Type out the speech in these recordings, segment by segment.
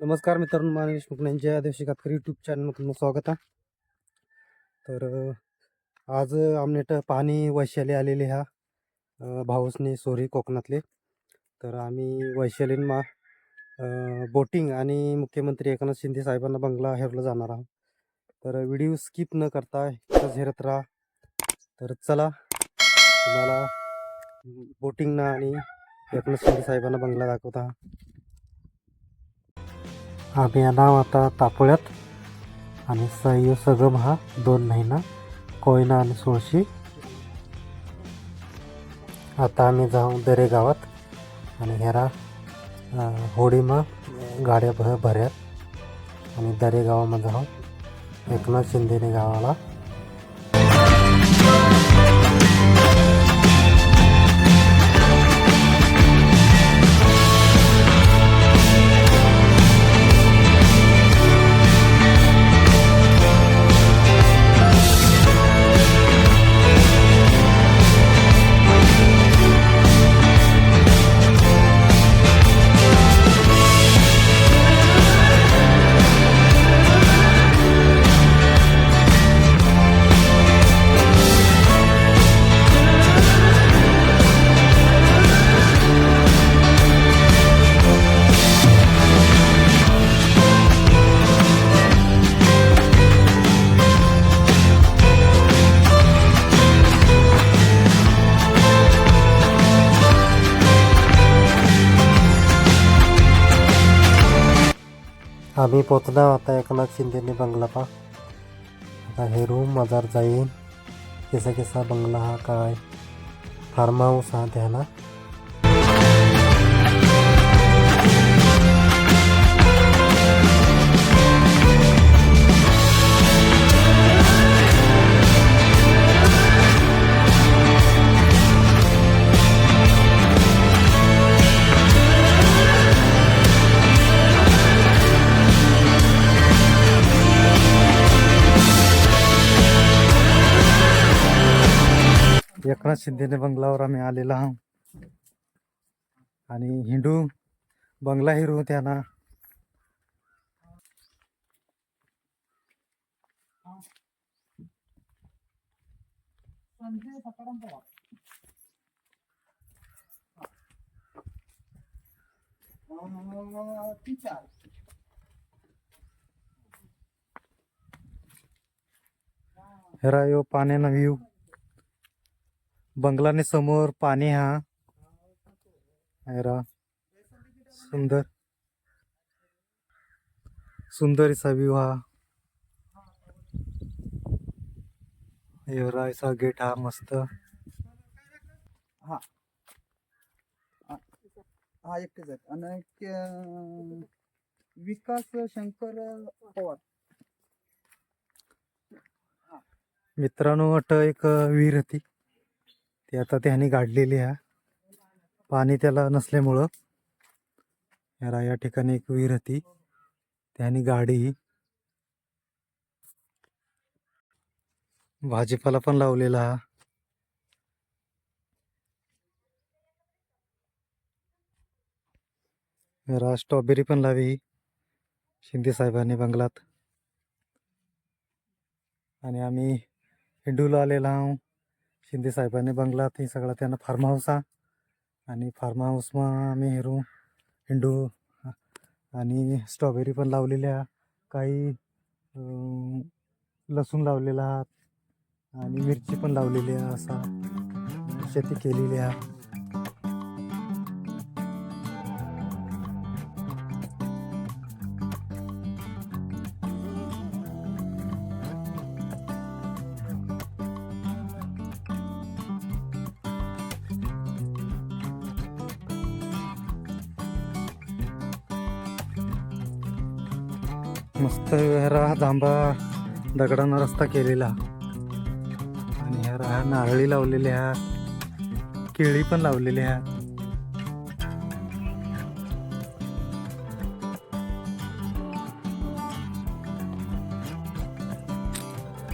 नमस्कार मित्रांनो मानवी देशमुख आदिवासी कातकरी यूट्यूब चॅनलमधून स्वागत आहे. तर आज आमनेट पाणी वैशाली आलेले ह्या भाऊसने सोरी कोकणातले. तर आम्ही वैशालीन मा बोटिंग आणि मुख्यमंत्री एकनाथ शिंदे साहेबांना बंगला हेरला जाणार आहोत. तर व्हिडिओ स्किप न करता एकच हेरत राहा. तर चला तुम्हाला बोटिंगना आणि एकनाथ शिंदे साहेबांना बंगला दाखवता आम्ही नाव आता तापोळ्यात. आणि सह्य सगम हा दोन महिना कोयना आणि सोळशी. आता आम्ही जाऊ दरे गावात. आणि हेरा होडीमा गाड्या भ भऱ्यात. आणि दरे गावामध्ये जाऊ. एकनाथ शिंदेने गावाला आम्ही पोचला आता एकनाथ शिंदेने बंगला पा आता हे रूम मजार जाईन. केसा केसा बंगला हा काय? फार्म हाऊस हा त्याला. एकनाथ शिंदेने बंगलावर आम्ही आलेलो आहोत. आणि हिंदू बंगला हिरू त्यांना. हेरा यो पाण्यानं व्ह्यू बंगलाने समोर पाणी हा. सुंदर. सुंदर असा व्ह्यू हा. एवढा असा गेट हा मस्त. हा. हा एकटेच आहेत आणि विकास शंकर पवार. मित्रांनो अट एक विहीर होती. ते आता त्याने गाडलेली आहे. पाणी त्याला नसल्यामुळं याला या ठिकाणी एक विहीर होती. त्याने गाडी भाजीपाला पण लावलेला हा. जरा स्ट्रॉबेरी पण लावी शिंदे साहेबांनी बंगलात. आणि आम्ही हिंडूला आलेला आहोत शिंदे साहेबांनी बंगलात हे सगळं त्यांना फार्म हाऊस हा. आणि फार्म हाऊसमा आम्ही हिरू हिंडू आणि स्ट्रॉबेरी पण लावलेल्या काही लसूण लावलेला आहात आणि मिरची पण लावलेली आहे असा. शेती केलेली आहे. मस्त ह्यारा जांभा दगडानं रस्ता केलेला. आणि ह्या नारळी लावलेल्या केळी पण लावलेली आहे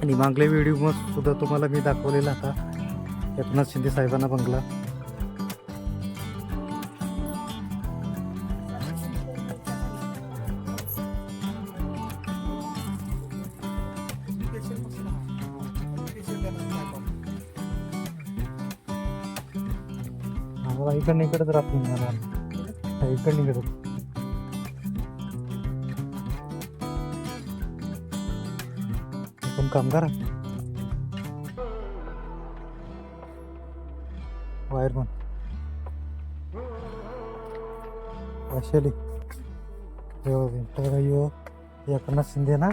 आणि मागल्या व्हिडिओ सुद्धा तुम्हाला मी दाखवलेला होता एकनाथ शिंदे साहेबांना बंगला. मला इकडं इकडं पण काम करा वायरमन वैशाली यो तर यो एकनाथ शिंदे ना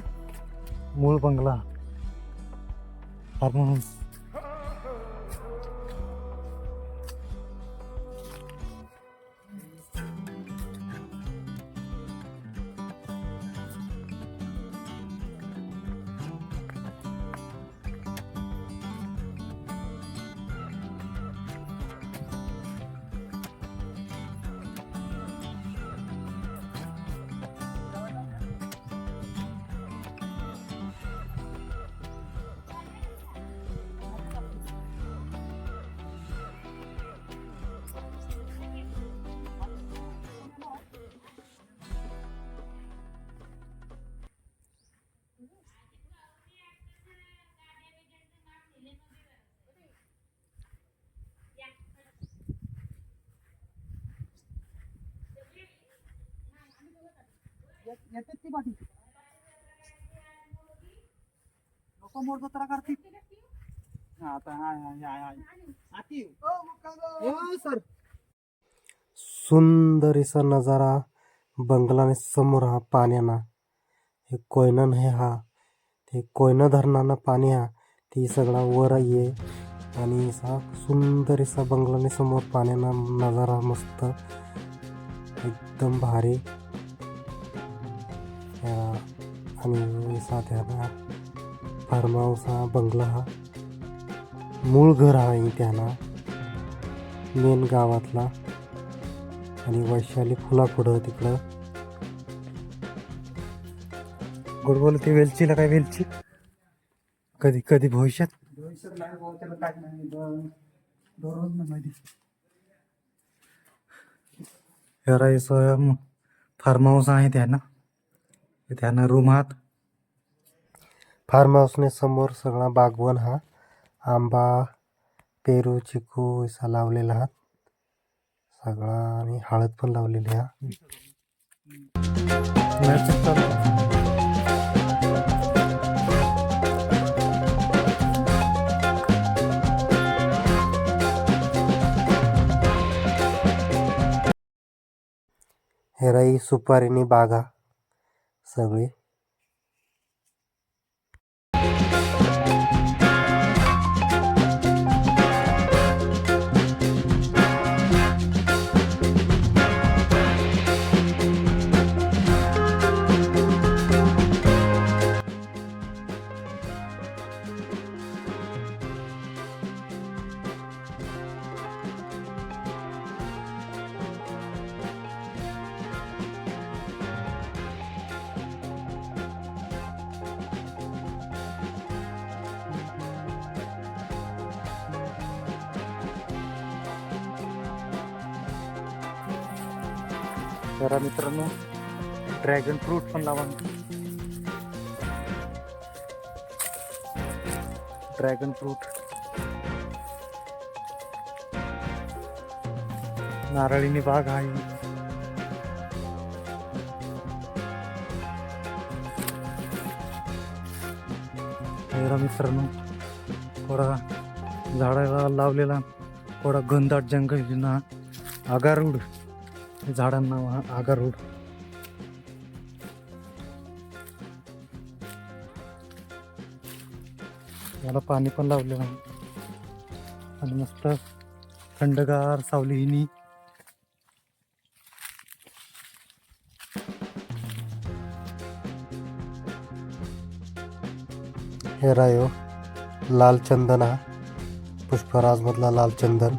येतात ती जत्रा करतील आता हाय हाय हाय हाय आती हो सुंदर नज़ारा समोर हा पाण्याना. हे कोयनन हे हा. ते कोयना धरणानं पाणी हा. ती सगळा वर ये आणि असा सुंदर असा बंगलाने समोर पाण्याना नज़ारा मस्त. एकदम भारी. या- आणि त्याना फार्म हाऊस हा बंगला हा मूळ घर आहे त्याना मेन गावातला आणि वैशाली फुलापुढं तिकडं. गोड बोल ते वेलचीला काय वेलची? कधी कधी भविष्यात? फार्म हाऊस आहे त्यानं. त्यांना रूम आहात फार्म हाऊसने समोर सगळा बागवन हा आंबा पेरू चिकू असा लावलेला हा. सगळा आणि हळद पण लावलेली हा. हेराई सुपारीनी बागा. सगळी मित्रांनो ड्रॅगन फ्रूट पण लावा ड्रॅगन फ्रूट नारळीनी बाग आहे. मित्रांनो थोडा झाडाला लावलेला थोडा घनदाट जंगल आगारूड. झाडांना आगारूड याला पाणी पण लावलेलं नाही. आणि मस्त थंडगार सावली हिनी हे रायो लाल चंदन हा. पुष्पराजमधला लाल चंदन.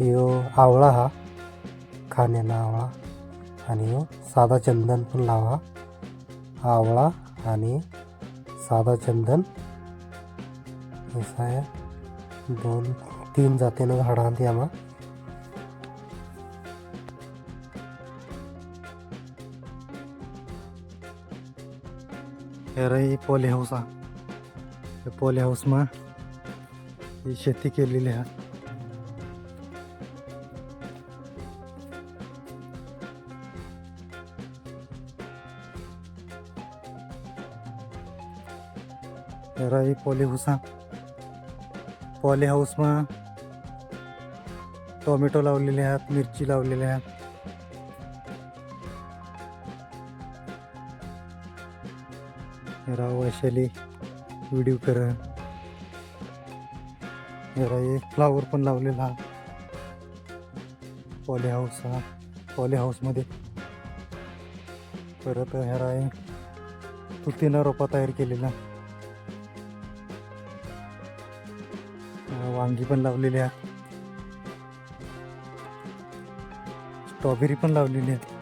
यो आवळा हा. खाण्याला आवळा आणि साधा चंदन पण लावा. आवळा आणि साधा चंदन. असा दोन तीन जातीनं झाडा ती आम्हा. ही पोले हाऊस हा. पोले हाऊसमा ही शेती केलेली हा. रही पॉली हुसा पॉली हाऊसમાં टोमॅटो लावलेले आहेत मिरची लावलेले आहेत राव वैशाली व्हिडिओ कर हे। फ्लावर पण लावलेला हा पॉली हाऊस हा पॉली हाऊसमध्ये परत हे तुतीनं रोपा तयार केलेला वांगी पण लावलेली आहे स्ट्रॉबेरी पण लावलेली आहे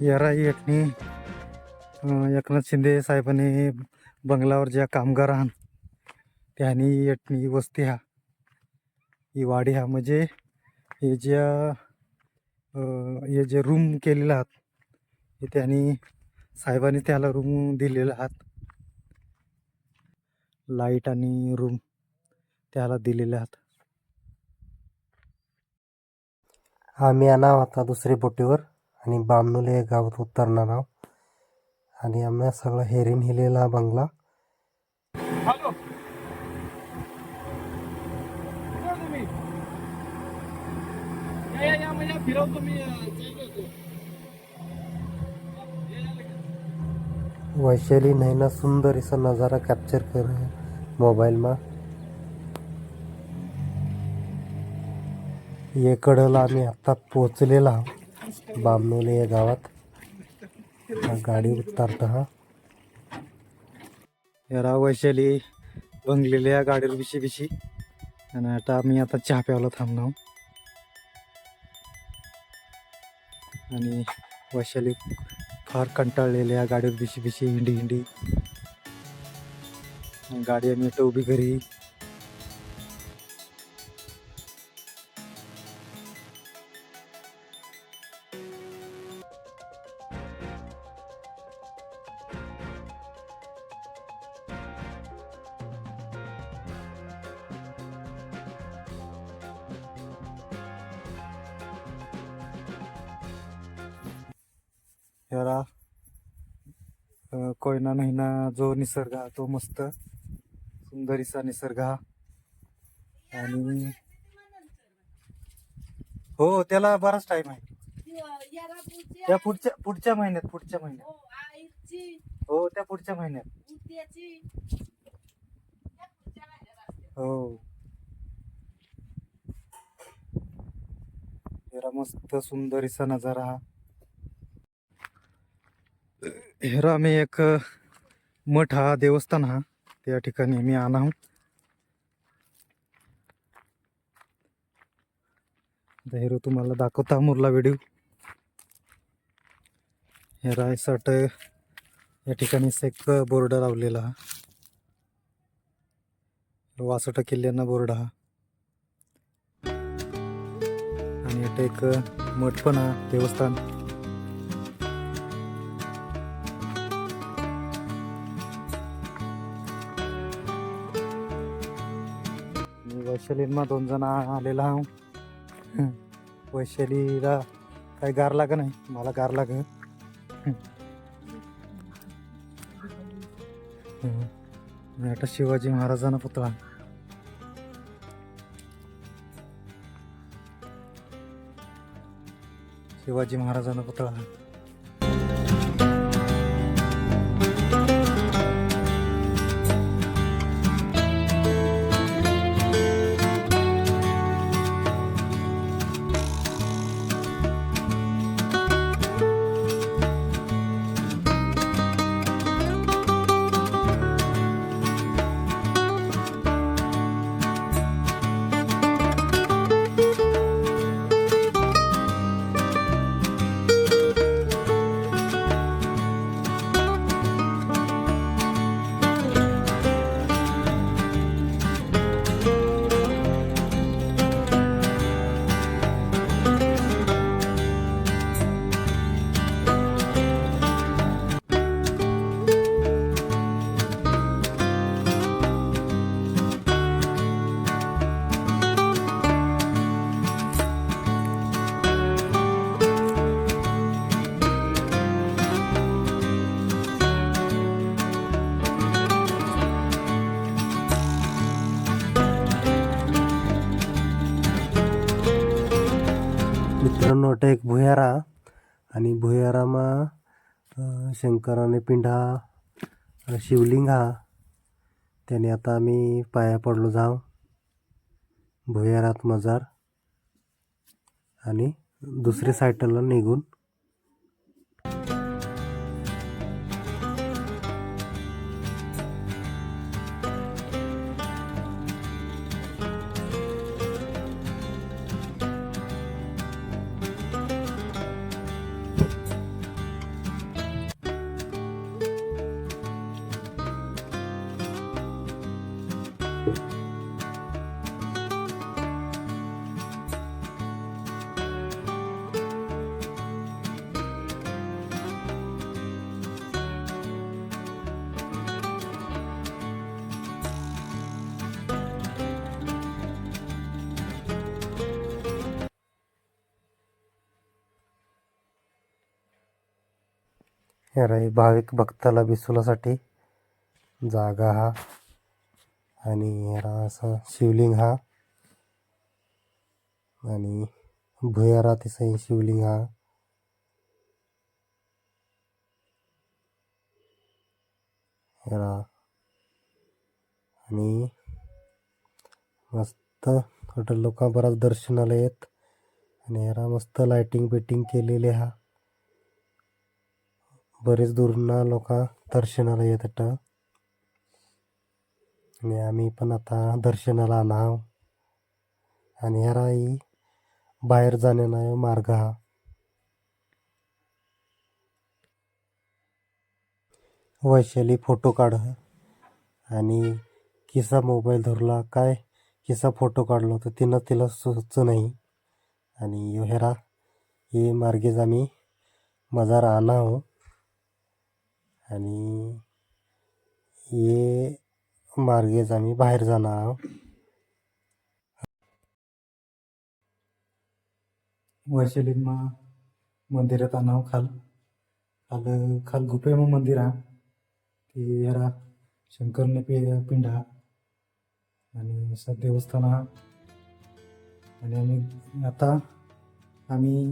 यारा येटणी एकनाथ शिंदे साहेबांनी बंगलावर ज्या कामगार आहात त्यांनी येटणी वस्ती हा ही वाडी हा. म्हणजे हे ज्या हे जे रूम केलेले आहात हे त्यांनी साहेबांनी त्याला रूम दिलेला आहात. लाइट आणि रूम त्याला दिलेले आहात. आम्ही आणाव आता दुसरी बोटीवर आणि बामनुले गावात उतरणार आहोत. आणि आम्ही सगळं हेरीन हिलेला बंगला. म्हणजे. वैशाली नैना सुंदर असा नजारा कॅप्चर कर मोबाईलमा ये कडला आम्ही आता पोचलेला बामणुले या गावात. गाडी उतारता हा. यारा वैशाली बंगलेल्या गाडीवर बिशी बिशी. आणि आता आम्ही आता चहा प्यायला थांबलो आणि वैशाली फार कंटाळलेल्या या गाडीवर बिशी बिशी हिंडी हिंडी. गाडी आम्ही आता उभी घरी. जो निसर्ग तो मस्त सुंदरीचा निसर्ग हा. आणि हो त्याला बराच टाइम आहे. त्या पुढच्या पुढच्या महिन्यात पुढच्या महिन्यात. हो त्या पुढच्या महिन्यात. हो. हेरा मस्त सुंदरीचा नजारा हा. हेरा आम्ही एक मठ हा देवस्थान हा. त्या ठिकाणी मी आला आहोत हिरो तुम्हाला दाखवता मुरला व्हिडिओ हे रायसाट या ठिकाणी एक बोर्ड लावलेला हा. वासोटा किल्ल्यांना बोर्ड हा. आणि इथे एक मठ पण हा देवस्थान. वैशालीमा दोन जण आलेला हा वैशालीला काही गार लाग नाही? मला गार लाग. आणि आता शिवाजी महाराजांना पुतळा. शिवाजी महाराजांना पुतळा. मित्रांनो एक भुयारा. आणि भुयारामा शंकराने पिंडा शिवलिंग हा. त्याने आता आम्ही पाया पडलो जाव भुयारात मजार. आणि दुसरे सायटला निघून भाविक भक्ताला बिसुलासाठी जागा हा. आणि याला असा शिवलिंग हा. आणि भुयारा तिसाई शिवलिंग हा. याला आणि मस्त हॉटेल लोक बराच दर्शनाला येत. आणि याला मस्त लाइटिंग बिटिंग केलेले हा. बरेच दूरना लोक दर्शनाला येतात आणि आम्ही पण आता दर्शनाला आणा आणि ह्याराही बाहेर जाण्यानं मार्ग हा. वैशाली फोटो काढ. आणि किसा मोबाईल धरला. काय किसा फोटो काढलो तर तिनं तिला सुच नाही. आणि यो हेरा हे मार्गेच आम्ही मजार आणाव आणि हे मार्गेच आम्ही बाहेर जाणार. आहोत वैशालीमा मंदिरात आणाव खाल. खाल खाल गुफे मग मंदिर हा. ते यारा शंकरने पे पिंड हा. आणि स देवस्थान हा. आणि आम्ही आता आम्ही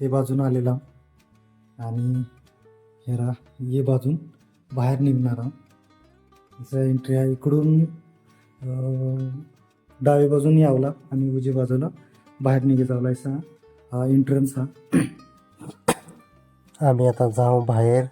हे बाजून आलेला आणि हेरा ये बाजून बाहेर निघणार आहोत. असं एंट्री आहे. इकडून डावे बाजून यावला आणि उजवी बाजूला बाहेर निघे जावला असा हा एंट्रन्स हा. आम्ही आता जाऊ बाहेर.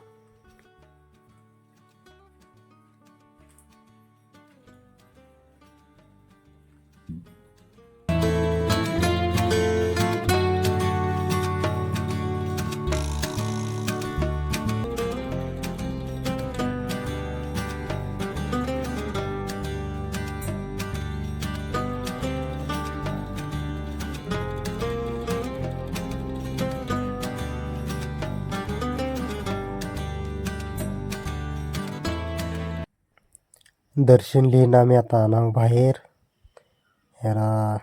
दर्शन लिहिणं आम्ही आता आणाव बाहेर. ह्याला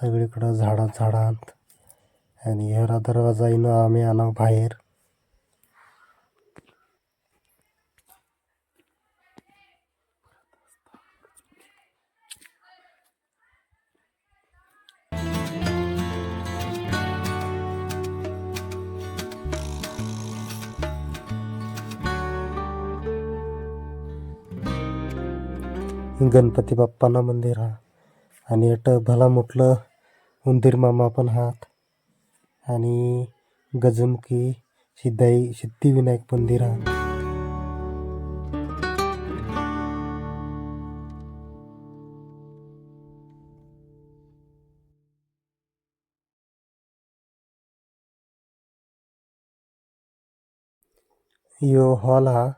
सगळीकडं झाडात झाडांत. आणि ह्याला दरवाजा येणं आम्ही आणा बाहेर. गणपती बाप्पाना मंदिर हा. आणि अट भला मोठलं उंदीर मामा पण हात. आणि गजमुखी सिद्धाई सिद्धिविनायक मंदिर हा. यो हॉल हा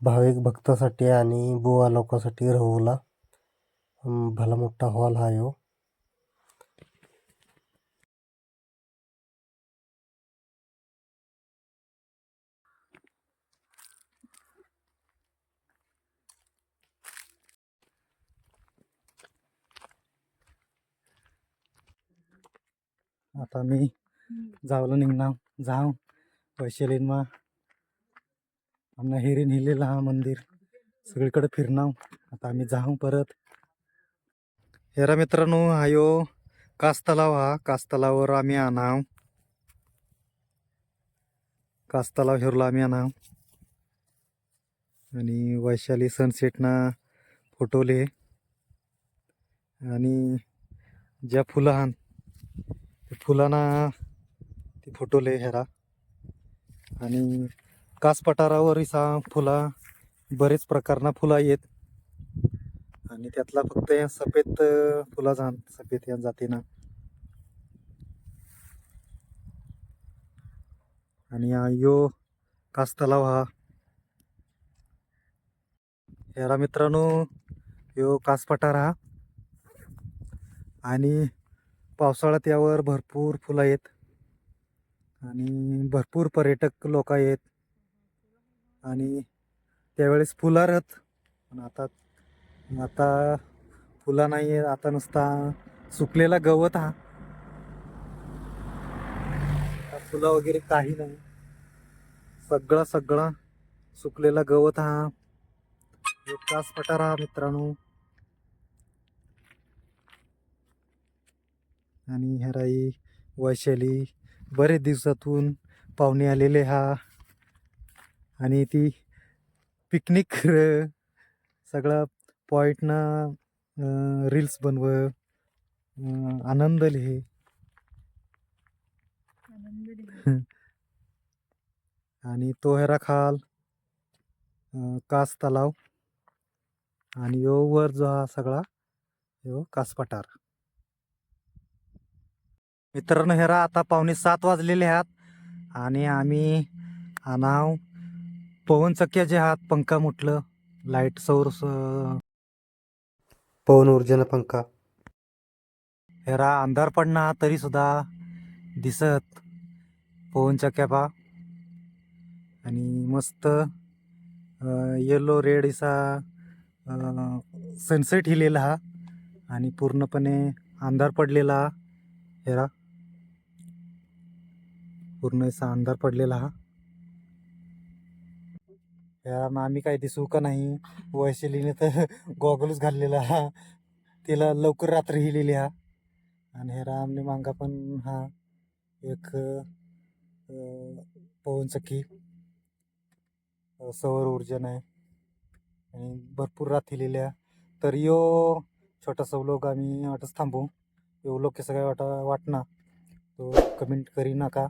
भाविक भक्तासाठी आणि बुवा लोकांसाठी राहूला. भला मोठा हॉल हा यो. आता मी जावलं निघणार. जाऊ वैशालीनमा आमना हेरीन हिलेला हा मंदिर. सगळीकडे फिरणार आता आम्ही जाऊ परत. हेरा मित्रांनो हायो कास तलाव हा. कास तलावावर आम्ही आणाव. कास तलाव हेरला आम्ही आणाव. आणि वैशाली सनसेटना फोटोले. आणि ज्या फुलं ते फुलांना ते फोटोले हेरा आणि कास पठारावर इसा फुला बरेच प्रकारना फुला येत आणि त्यातला फक्त या सफेद फुला जाण सफेद या जातीना. आणि यो कास तलाव हा. यारा मित्रांनो यो कास पठार हा. आणि पावसाळ्यात यावर भरपूर फुलं आहेत. आणि भरपूर पर्यटक लोक आहेत. आणि त्यावेळेस फुलं राहत. पण आता आता फुलं नाही आहे आता नुसता सुकलेला गवत हा. आता फुलं वगैरे काही नाही. सगळं सगळं सुकलेला गवत हा. एक तास पठार हा मित्रांनो. आणि ह्याराई वैशाली बरेच दिवसातून पाहुणे आलेले हा. आणि ती पिकनिक सगळं पॉईंटनं रील्स बनव आनंद लिहे. आणि तो हेरा खाल कास तलाव आणि यो वर जो हा सगळा यो कास पठार. मित्रांनो हेरा आता पावणे सात वाजलेले आहात आणि आम्ही आणाव पवन चक्क्या जे आहात पंखा मुटलं लाइट सौर पवन ऊर्जेनं पंखा. हेरा अंधार पडना तरी सुद्धा दिसत पवन चक्क्या पा आणि मस्त येलो रेड असा सनसेट हिलेला हा. आणि पूर्णपणे अंधार पडलेला हा. हेरा पूर्ण असा अंधार पडलेला हा. यार मग आम्ही काय दिसू का नाही? वैशालीने तर गॉगलच घाललेला हा. तिला लवकर रात्री हिलेली हा आणि हे रामने मांगा पण हा एक पवन पवनचक्की सौर ऊर्जन आहे आणि भरपूर रात हिलेल्या तर यो छोटासा व्लॉग आम्ही वाटच थांबू. यो व्लॉग कसं काय वाटा वाटना तो कमेंट करी नका.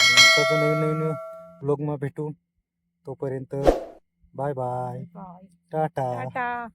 आणि नवीन नवीन व्लॉग मग भेटू. तोपर्यंत bye bye. Bye tata. Tata.